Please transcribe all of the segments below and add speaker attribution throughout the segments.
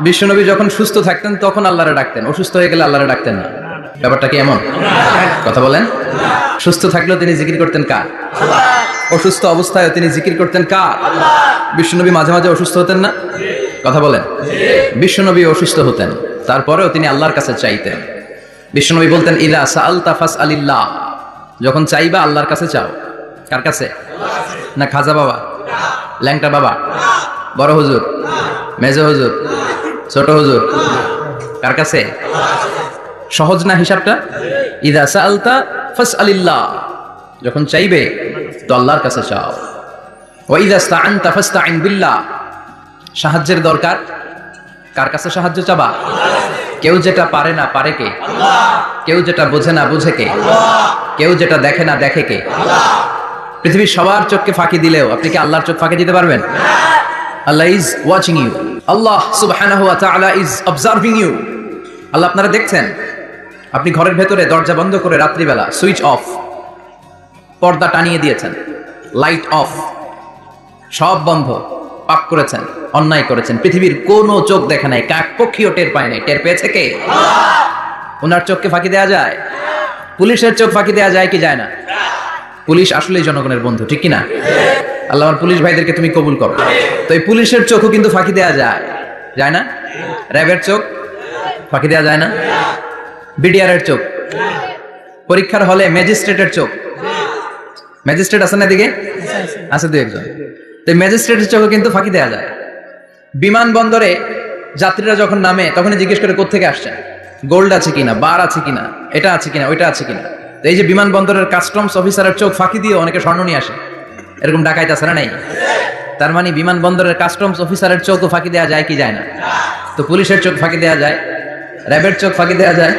Speaker 1: বিশ্বনবী যখন সুস্থ থাকতেন, তখন আল্লাহরে ডাকতেন। অসুস্থ হয়ে গেলে আল্লাহরে ডাকতেন না। ব্যাপারটা কি এমন? কথা বলেন। সুস্থ থাকলেও তিনি জিকির করতেন কার? অসুস্থ অবস্থায় তিনি জিকির করতেন কার? বিশ্বনবী মাঝে মাঝে অসুস্থ হতেন না? কথা বলেন। বিশ্বনবী অসুস্থ হতেন। তারপরেও তিনি আল্লাহর কাছে চাইতেন। বিশ্বনবী বলতেন ইলা সাআল তাফাস আলিল্লাহ যখন চাইবা, আল্লাহর কাছে চাও। কার কাছে? না খাজা বাবা? ল্যাংটা বাবা? বড় হুজুর? মেজো হুজুর? ছোট হুজুর। কার কাছে? সহজ না হিসাবটা? ইদা সালতা ফাস আলিল্লাহ যখন চাইবে, তো আল্লাহর কাছে চাও। ওয়াইদা স্তাআনতা ফাস্তাইন বিল্লাহ। সাহায্যের দরকার? কার কাছে সাহায্য চাবা? কেউ যেটা পারে না পারে কে? কেউ যেটা বোঝে না বুঝে কে? কেউ যেটা দেখে না দেখে কে? পৃথিবীর সবার চোখকে ফাঁকি দিলেও আপনি কি আল্লাহর চোখ ফাঁকি দিতে পারবেন? Allah is watching you Allah তাআলা ইজ অবজার্ভিং ইউ আল্লাহ আপনারা দেখছেন? আপনি ঘরের ভেতরে দরজা বন্ধ করে রাত্রিবেলা সুইচ অফ পর্দা টানিয়ে দিয়েছেন লাইট অফ সব বন্ধ পাপ করেছেন, অন্যায় করেছেন। পৃথিবীর কোনো চোখ দেখে নাই, কাক পক্ষীও টের পায় নাই। টের পেয়েছে কে? ওনার চোখকে ফাঁকি দেওয়া যায়? পুলিশের চোখ ফাঁকি দেওয়া যায় কি যায় না? পুলিশ আসলেই জনগণের বন্ধু, ঠিক কি না? আল্লাহ আমার পুলিশ ভাইদেরকে তুমি কবুল করো। তো এই পুলিশের চোখও কিন্তু ফাঁকি দেওয়া যায়। যায় না? র্যাবের চোখ ফাঁকি দেওয়া যায় না? বিডিআরের চোখ। পরীক্ষার হলে ম্যাজিস্ট্রেটের চোখ। ম্যাজিস্ট্রেট আছে না দিকে আছে দু একজন। তো ম্যাজিস্ট্রেটের চোখে কিন্তু ফাঁকি দেওয়া যায়। বিমানবন্দরে যাত্রীরা যখন নামে, তখনই জিজ্ঞেস করে কোথেকে আসছেন? গোল্ড আছে কিনা? বার আছে কিনা? এটা আছে কিনা? ওইটা আছে কিনা? এই যে বিমানবন্দরের কাস্টমস অফিসারের চোখ ফাঁকি দিয়ে অনেকে স্বর্ণ নিয়ে আসে। এরকম ডাকাইতে আছে না নাই? তার মানে বিমানবন্দরের কাস্টমস অফিসারের চোখও ফাঁকি দেওয়া যায় কি যায় না? তো পুলিশের চোখ ফাঁকি দেওয়া যায়, র্যাবের চোখ ফাঁকি দেওয়া যায়,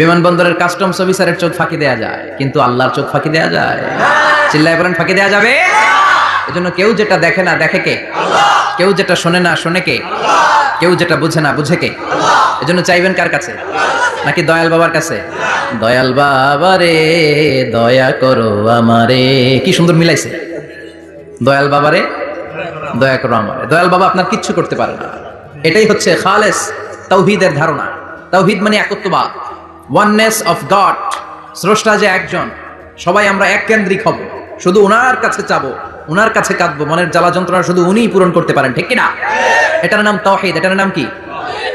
Speaker 1: বিমানবন্দরের কাস্টমস অফিসারের চোখ ফাঁকি দেওয়া যায়, কিন্তু আল্লাহর চোখ ফাঁকি দেওয়া যায়। চিল্লায় বলেন, ফাঁকি দেওয়া যাবে? এজন্য কেউ যেটা দেখে না, দেখে কে? কেউ যেটা শোনে না, শোনে কে? কেউ যেটা বুঝে না, বুঝে কে? এজন্য চাইবেন কার কাছে? নাকি দয়াল বাবার কাছে? দয়াল বাবা রে দয়া করো আমারে। কি সুন্দর মিলাইছে। দয়াল বাবারে, দয়া করো আমারে। দয়াল বাবা আপনার কিচ্ছু করতে পারে না। এটাই হচ্ছে খালেস তৌহিদের ধারণা। তৌহিদ মানে একত্ববাদ। ওয়াননেস অফ গড স্রষ্টা যে একজন, সবাই আমরা এক কেন্দ্রিক হব। শুধু ওনার কাছে চাবো ওনার কাছে কাঁদবো, মনের জ্বালা যন্ত্রণা শুধু উনিই পূরণ করতে পারেন, ঠিক কিনা? এটার নাম তহিদ এটার নাম কি?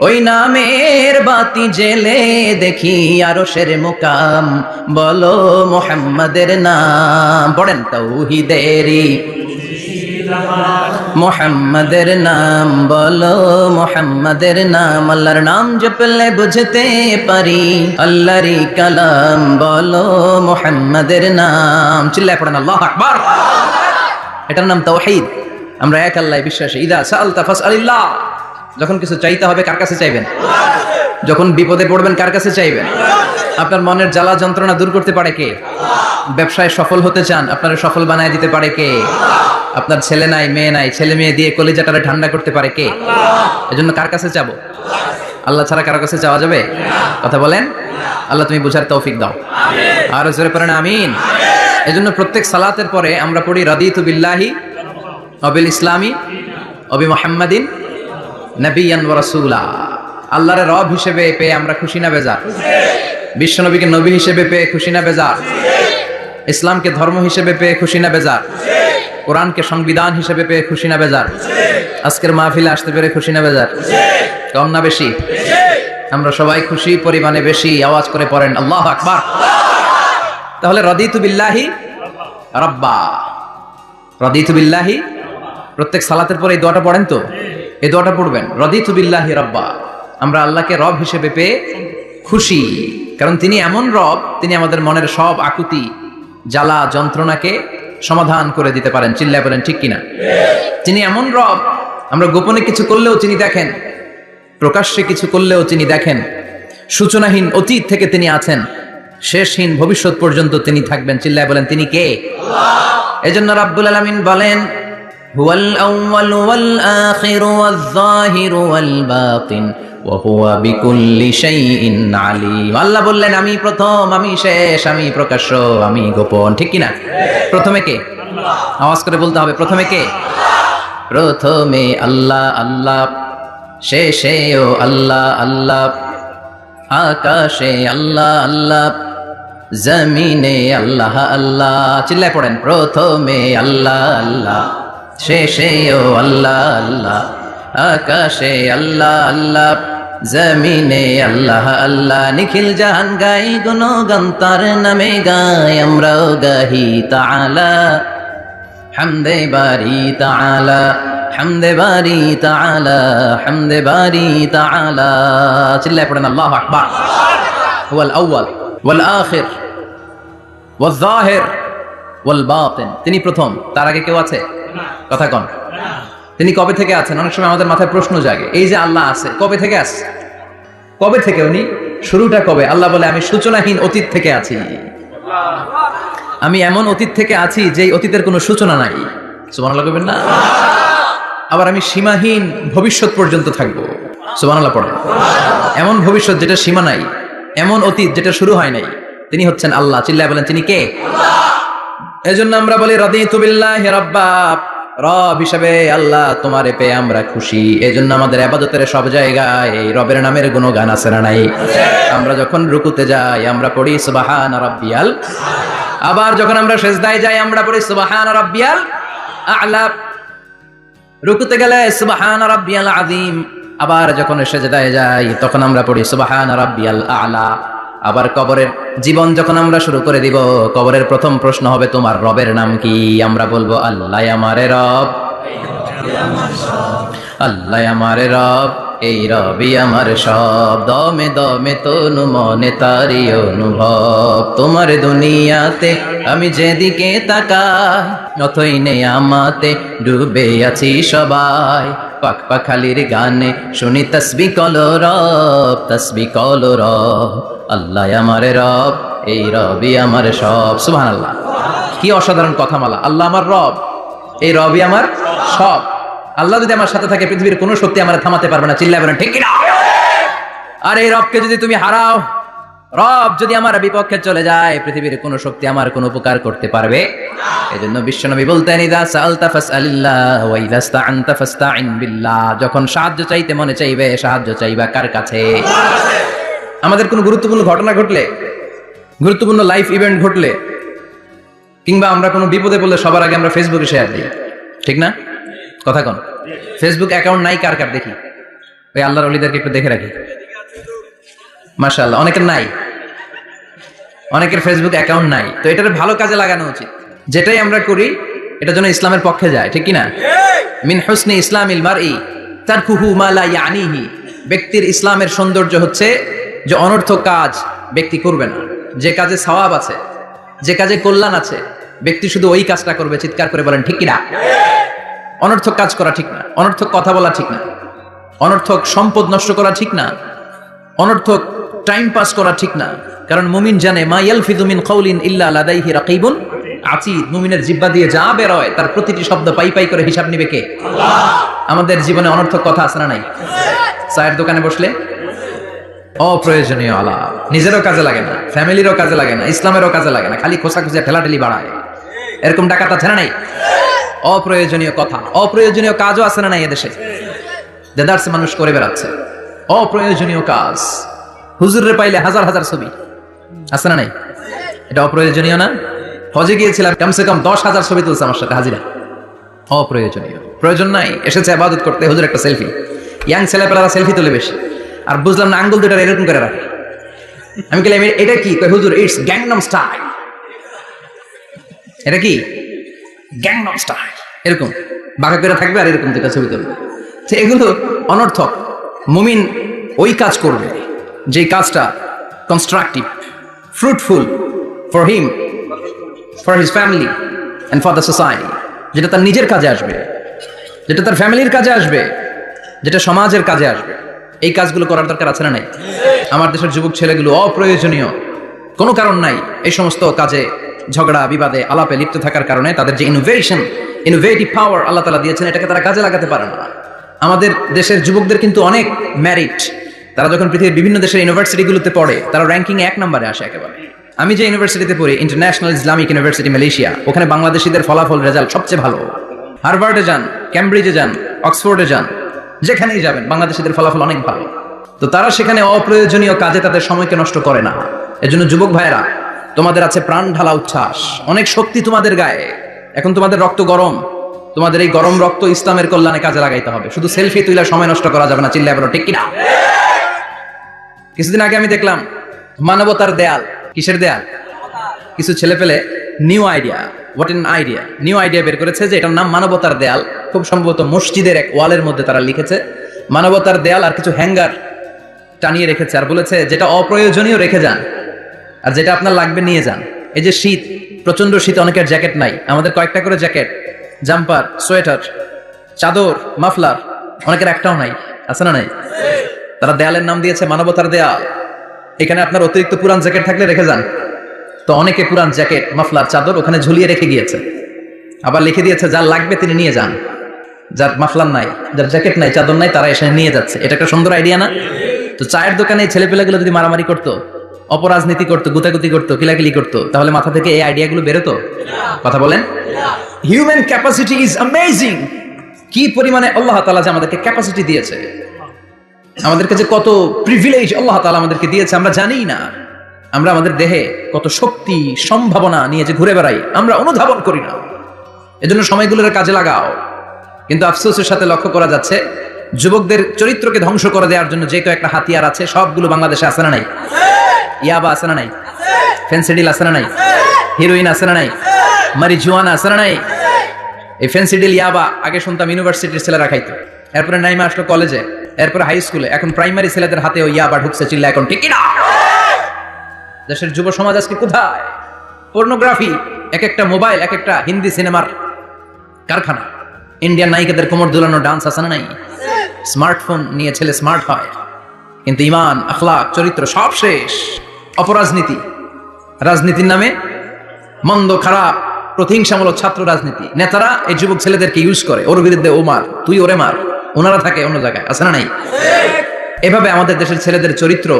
Speaker 1: ওই নামের বাতি জেলে দেখি আরও সের মুকাম। বলো মোহাম্মদের নাম, পড়েন তৌহিদেরি মোহাম্মদের নাম, বলো মোহাম্মদের নাম। আল্লাহর নাম জপলে বুঝতে পারি, আল্লাহরই কালাম। বলো মোহাম্মদের নাম, চিল্লায় পড়েন, আল্লাহ আকবার। এটার নাম তৌহিদ। আমরা এক আল্লাহ বিশ্বাসী। ইদা সাল তাফাস আলিল্লাহ যখন কিছু চাইতে হবে, কার কাছে চাইবেন? যখন বিপদে পড়বেন, কার কাছে চাইবেন? আপনার মনের জ্বালা যন্ত্রণা দূর করতে পারে কে? ব্যবসায় সফল হতে চান, আপনারা সফল বানায় দিতে পারে কে? আপনার ছেলে নাই, মেয়ে নাই, ছেলে মেয়ে দিয়ে কলিজাটারে ঠান্ডা করতে পারে কে? এজন্য কার কাছে চাবো আল্লাহ ছাড়া কারও কাছে যাওয়া যাবে? কথা বলেন? আল্লাহ তুমি বুঝার তৌফিক দাও। আর জোরে পড়েন, আমিন। এজন্য প্রত্যেক সালাতের পরে আমরা পড়ি, রাদিতু বিল্লাহি অবিল ইসলামী অবি মোহাম্মদিন নবিয়ান রাসূলা। আল্লাহর রব হিসেবে পেয়ে আমরা খুশি না বেজার? বিশ্বনবীকে নবী হিসেবে পেয়ে খুশি না বেজার? ইসলামকে ধর্ম হিসেবে পেয়ে খুশি না বেজার? কোরআনকে সংবিধান হিসেবে পেয়ে খুশি না বেজার? আজকের মাহফিলে আসতে পেরে খুশি না বেজার? কম না বেশি? আমরা সবাই খুশি, পরিমাণে বেশি, আওয়াজ করে পড়েন, আল্লাহ আকবার। তাহলে রদিতু বিল্লাহি রব্বা। রদিতু বিল্লাহি, প্রত্যেক সালাতের পরে এই দোয়াটা পড়েন তো? এই দোয়াটা পড়বেন। রদিতু বিল্লাহি রব্বা। আমরা আল্লাহকে রব হিসেবে পেয়ে খুশি। কারণ তিনি এমন রব, তিনি আমাদের মনের সব আকুতি, জ্বালা, যন্ত্রণাকে সমাধান করে দিতে পারেন। চিল্লায় বলেন, ঠিক কিনা? তিনি এমন রব, আমরা গোপনে কিছু করলেও তিনি দেখেন। প্রকাশ্যে কিছু করলেও তিনি দেখেন। সূচনাহীন অতীত থেকে তিনি আছেন। শেষহীন ভবিষ্যৎ পর্যন্ত তিনি থাকবেন। চিল্লায় বলেন, তিনি কে? এজন্য রাব্বুল আলামিন বলেন ওয়া হুয়া বিকুল্লি শাইইন আলিম। আল্লাহ বললেন, আমি প্রথম, আমি শেষ, আমি প্রকাশ্য, আমি গোপন। ঠিক কি না প্রথমে কে? আওয়াজ করে বলতে হবে, প্রথমে কে? প্রথমে আল্লাহ আল্লাহ। শেষেও আল্লাহ আল্লাহ। আকাশে আল্লাহ আল্লাহ। জমিনে আল্লাহ আল্লাহ। চিল্লায় পড়েন, প্রথমে আল্লাহ আল্লাহ। শেষেও আল্লাহ আল্লাহ। আকাশে আল্লাহ আল্লাহ। জমিনে আল্লাহ আল্লাহ। নিখিল জাহান গাই গুণ গন্তার নামে গাই আমরাও গাহি তাআলা। হামদে বারি তাআলা, হামদে বারি তাআলা, হামদে বারি তাআলা। চিল্লায় পড়েন, আল্লাহু আকবার। হুয়াল আউয়াল ওয়াল আখির ওয়াল যাহির ওয়াল বাতিন। তিনি প্রথম। তার আগে কেউ আছে? কথা কন। তিনি কবে থেকে আছেন? অনেক সময় আমাদের মাথায় প্রশ্ন জাগে, এই যে আল্লাহ আছে, কবে থেকে আছে? কবে থেকে উনি? শুরুটা কবে? আল্লাহ বলে, আমি সূচনাহীন অতীত থেকে আছি। আমি এমন অতীত থেকে আছি যেই অতীতের কোনো সূচনা নাই। সুবহানাল্লাহ কইবেন না? আবার আমি সীমাহীন ভবিষ্যৎ পর্যন্ত থাকব। সুবহানাল্লাহ পড়েন। এমন ভবিষ্যৎ যেটা সীমা নাই, এমন অতীত যেটা শুরু হয় নাই, তিনি হচ্ছেন আল্লাহ। চিল্লায় বলেন, তিনি কে? এজন্য আমরা বলি, রাদিতু বিল্লাহি রাব্বা রব হিসাবে আল্লাহ তোমারে পেয়ে আমরা খুশি। এজন্য আমাদের আবাদতের সব জায়গায় এই রবের নামের কোনো গান আছে না নাই? আমরা যখন রুকুতে যাই, আমরা পড়ি, সুবাহান রাব্বিয়াল। আবার যখন আমরা সেজদায় যাই, আমরা পড়ি, সুবাহান রাব্বিয়াল আ'লা। রুকুতে গেলে, সুবাহান রাব্বিয়াল আযীম। আবার যখন সেজদায় যাই, তখন আমরা পড়ি, সুবাহান রাব্বিয়াল আ'লা। আবার কবরের জীবন যখন আমরা শুরু করে দিব, কবরের প্রথম প্রশ্ন হবে, তোমার রবের নাম কি? আমরা বলব আল্লাহ আমারে রব। আল্লাহ আমারে রব। এই রবি আমার সব। দমে দমে তনু মনে তারি অনুভব। তোমার দুনিয়াতে আমি যেদিকে তাকাই, অথই নেই আমাতে ডুবে আছি সবাই। পাক পাখালির গানে শুনি, তসবি কল রব, তসবি কল রব। আল্লাহ আমারে রব, এই রবি আমার সব। সুবহান আল্লাহ কি অসাধারণ কথা মালা আল্লাহ আমার রব, এই রবি আমার সব। আল্লাহ যদি আমার সাথে থাকে, পৃথিবীর কোনো শক্তি আমার থামাতে পারবে না। চিল্লাবে না ঠিক আর এই রবকে যদি তুমি হারাও, রব যদি আমার বিপক্ষে চলে যায়, পৃথিবীর কোনো শক্তি আমার কোনো উপকার করতে পারবে এজন্য বিশ্বনবী বলতেন, ইদা সাআলতা ফাসআলিল্লাহ ওয়া ইদা ইসতাআনতা ফাসতাইন বিল্লাহ। যখন সাহায্য চাইতে মনে চাইবে, সাহায্য চাইবা কার কাছে? আমাদের কোনো গুরুত্বপূর্ণ ঘটনা ঘটলে, গুরুত্বপূর্ণ লাইফ ইভেন্ট ঘটলে, কিংবা আমরা কোনো বিপদে পড়লে সবার আগে আমরা ফেসবুকে শেয়ার দিই। ঠিক না? কথা কন। ফেসবুক অ্যাকাউন্ট নাই, কার কার দেখি? ওই আল্লাহর অলিদেরকে একটু দেখে রাখি। মাশাআল্লাহ, অনেকের নাই। অনেকের ফেসবুক অ্যাকাউন্ট নাই। তো এটার ভালো কাজে লাগানো উচিত। যেটাই আমরা করি, এটা যেন ইসলামের পক্ষে যায়, ঠিক কি না মিন হুসনি ইসলামিল মারই, তারকুহু মা লা ইয়ানিহি। ব্যক্তির ইসলামের সৌন্দর্য হচ্ছে যে অনর্থক কাজ ব্যক্তি করবে না, যে কাজে সওয়াব আছে, যে কাজে কল্যাণ আছে, ব্যক্তি শুধু ওই কাজটা করবে, চিৎকার করে বলেন, ঠিক কিনা অনর্থক কাজ করা ঠিক না, অনর্থক কথা বলা ঠিক না, অনর্থক সম্পদ নষ্ট করা ঠিক না, অনর্থক টাইম পাস করা ঠিক না, কারণ মুমিন জানে, মা ইয়ালফিযু মিন কাউলিন ইল্লা লাদাইহি রাকিবুন আতীদ। মুমিনের জিহ্বা দিয়ে যা বের হয়, তার প্রতিটি শব্দ পাই পাই করে হিসাব নিবে কে? আমাদের জীবনে অনর্থক কথা না নাই? চায়ের দোকানে বসলে অপ্রয়োজনীয় আলাপ নিজেরও কাজে লাগে না, ফ্যামিলিরও কাজে লাগে না, ইসলামেরও কাজে লাগে না, খালি খোসা খুঁজে ঠেলাঠেলি বাড়ায়। এরকম ডাকাত আছে না নাই? অপ্রয়োজনীয় কথা, অপ্রয়োজনীয় কাজও আছে না নাই এদেশে? দেদার্সে মানুষ করে বেড়াচ্ছে। অপ্রয়োজনীয় কাজ। হুজুরে পাইলে হাজার হাজার ছবি। আছে না নাই? এটা অপ্রয়োজনীয় না? হজে গিয়েছিলাম, কমসে কম দশ হাজার ছবি তুলছে আমার সাথে হাজিরা। অপ্রয়োজনীয়। প্রয়োজন নাই, এসেছে আবাদত করতে, হুজুর একটা সেলফি। ইয়াং ছেলেপেলারা সেলফি তুলে বেশি। আর বুঝলাম না, আঙ্গুল দুটার এরকম করে রাখে। আমি বললাম এটা কি? হুজুর ইটস গ্যাংনম স্টাইল এটা কি? গ্যাংনম স্টাইল এরকম। বাঁকা করে থাকবে আর এরকম দুটা ছবি তুলবে। তো এগুলো অনর্থক। মুমিন ওই কাজ করবে যে কাজটা constructive fruitful for him for his family and for the society যেটা তার নিজের কাজে আসবে, যেটা তার ফ্যামিলির কাজে আসবে, যেটা সমাজের কাজে আসবে। এই কাজগুলো করার দরকার আছে না নাই? আমার দেশের যুবক ছেলেগুলো অপ্রয়োজনীয়। কোনো কারণ নাই এই সমস্ত কাজে ঝগড়া, বিবাদে, আলাপে লিপ্ত থাকার কারণে তাদের যে ইনোভেশন ইনোভেটিভ পাওয়ার আল্লাহ তালা দিয়েছেন, এটাকে তারা কাজে লাগাতে পারে না। আমাদের দেশের যুবকদের কিন্তু অনেক ম্যারিট তারা যখন পৃথিবীর বিভিন্ন দেশের ইউনিভার্সিটিগুলোতে পড়ে, তারা র্যাঙ্কিং এক নম্বরে আসে একেবারে। আমি যে ইউনিভার্সিটিতে পড়ি ইন্টারন্যাশনাল ইসলামিক ইউনিভার্সিটি মালয়েশিয়া ওখানে বাংলাদেশিদের ফলাফল রেজাল্ট সবচেয়ে ভালো। হার্ভার্ডে যান ক্যামব্রিজে যান অক্সফোর্ডে যান যেখানেই যাবেন, বাংলাদেশিদের ফলাফল অনেক ভালো। তো তারা সেখানে অপ্রয়োজনীয় কাজে তাদের সময়কে নষ্ট করে না। এজন্য যুবক ভাইয়েরা, তোমাদের আছে প্রাণ ঢালা উচ্ছ্বাস। অনেক শক্তি তোমাদের গায়ে। এখন তোমাদের রক্ত গরম। তোমাদের এই গরম রক্ত ইসলামের কল্যাণে কাজে লাগাইতে হবে। শুধু সেলফি তুইলা সময় নষ্ট করা যাবে না, চিল্লায় বলো, ঠিক কিনা? কিছুদিন আগে আমি দেখলাম, মানবতার দেয়াল। কিসের দেয়াল? কিছু ছেলে পেলে new idea what an idea new idea বের করেছে যে এটার নাম মানবতার দেয়াল। খুব সম্ভবত মসজিদের এক ওয়ালের মধ্যে তারা লিখেছে। মানবতার দেয়াল আর কিছু হ্যাঙ্গার টানিয়ে রেখেছে আর বলেছে যেটা অপ্রয়োজনীয় রেখে যান আর যেটা আপনার লাগবে নিয়ে যান। এই যে শীত প্রচণ্ড শীত, অনেকের জ্যাকেট নাই। আমাদের কয়েকটা করে জ্যাকেট, জাম্পার, সোয়েটার, চাদর, মাফলার, অনেকের একটাও নাই। আছে না নাই? তারা দেয়ালের নাম দিয়েছে মানবতার দেয়াল। এখানে আপনার অতিরিক্ত পুরান জ্যাকেট থাকলে রেখে যান। তো অনেকে পুরান জ্যাকেট, মাফলার, চাদর ওখানে ঝুলিয়ে রেখে গিয়েছে। আবার লিখে দিয়েছে, যার লাগবে তিনি নিয়ে যান। যার মাফলার নাই, যার জ্যাকেট নাই, চাদর নাই, তারা এসে নিয়ে যাচ্ছে। এটা একটা সুন্দর আইডিয়া না? তো চায়ের দোকানে ছেলেপেলেগুলো যদি মারামারি করতো, অপরাজনীতি করতো, গুতাগুতি করতো, কিলাকিলি করতো, তাহলে মাথা থেকে এই আইডিয়াগুলো বেরোতো? কথা বলেন? হিউম্যান ক্যাপাসিটি ইজ অ্যামেজিং কি পরিমাণে আল্লাহ তাআলা যে আমাদেরকে ক্যাপাসিটি দিয়েছে। আমাদেরকে যে কত প্রিভিলেজ আল্লাহ তাআলা আমাদেরকে দিয়েছে, আমরা জানি না। আমরা আমাদের দেহে কত শক্তি, সম্ভাবনা নিয়ে যে ঘুরে বেড়াই, আমরা অনুধাবন করি না। এজন্য সময়গুলোর কাজে লাগাও। কিন্তু আফসোসের সাথে লক্ষ্য করা যাচ্ছে, যুবকদের চরিত্রকে ধ্বংস করে দেওয়ার জন্য যে কয়েকটা হাতিয়ার আছে, সবগুলো বাংলাদেশে আছে না নাই? ইয়াবা আছে না নাই? ফেন্সিডিল আছে না নাই? হিরোইন আছে না নাই? মারিজুয়ানা আছে না নাই? এই ফেন্সিডিল ইয়াবা আগে শুনতাম ইউনিভার্সিটির ছেলেরা খাইতো। এরপরে নাইমা আসলো কলেজে, এরপরে হাই স্কুলে, এখন প্রাইমারি ছেলেদের হাতে ওই ইয়াবা ঢুকছে চিল্লা এখন না দেশের যুব সমাজ আজকে কোথায়? পর্নোগ্রাফি এক একটা মোবাইল এক একটা হিন্দি সিনেমার কারখানা। ইন্ডিয়ান নায়িকাদের কোমর দুলানো ডান্স আছে না নাই? স্মার্টফোন নিয়ে ছেলে স্মার্ট হয়। কিন্তু ইমান আখলাক চরিত্র সব শেষ। অপরাজনীতি রাজনীতির নামে মন্দ খারাপ প্রতিহিংসামূলক ছাত্র রাজনীতি। নেতারা এই যুবক ছেলেদেরকে ইউজ করে। ওর বিরুদ্ধে ও মার তুই ওরে মার। ওনারা থাকে অন্য জায়গায় আছে না নাই? এভাবে আমাদের দেশের ছেলেদের চরিত্র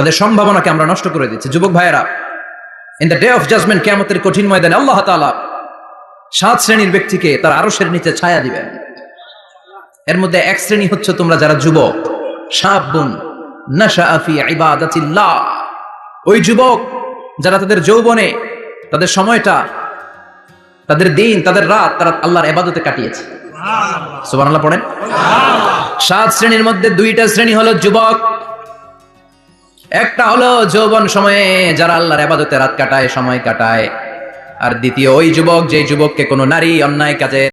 Speaker 1: তাদের সম্ভাবনাকে আমরা নষ্ট করে দিচ্ছি। যুবক ভাইয়েরা in the day of judgement কেমতের কঠিন ময়দানে আল্লাহ তাআলা সাত শ্রেণির ব্যক্তিকে তার আরশের নিচে ছায়া দিবেন। এর মধ্যে এক শ্রেণি হচ্ছে তোমরা যারা যুবক ওই যুবক যারা তাদের যৌবনে, তাদের সময়টা, তাদের দিন, তাদের রাত, তারা আল্লাহর এবাদতে কাটিয়েছে। সুবহানাল্লাহ, পড়েন? সাত শ্রেণির মধ্যে দুইটা শ্রেণি হলো যুবক একটা হলো যৌবন সময়ে যারা আল্লাহর আবাদতে রাত কাটায়, সময় কাটায়। আর দ্বিতীয়, ওই যুবক যে যুবককে কোনো নারী অন্যায় কাজে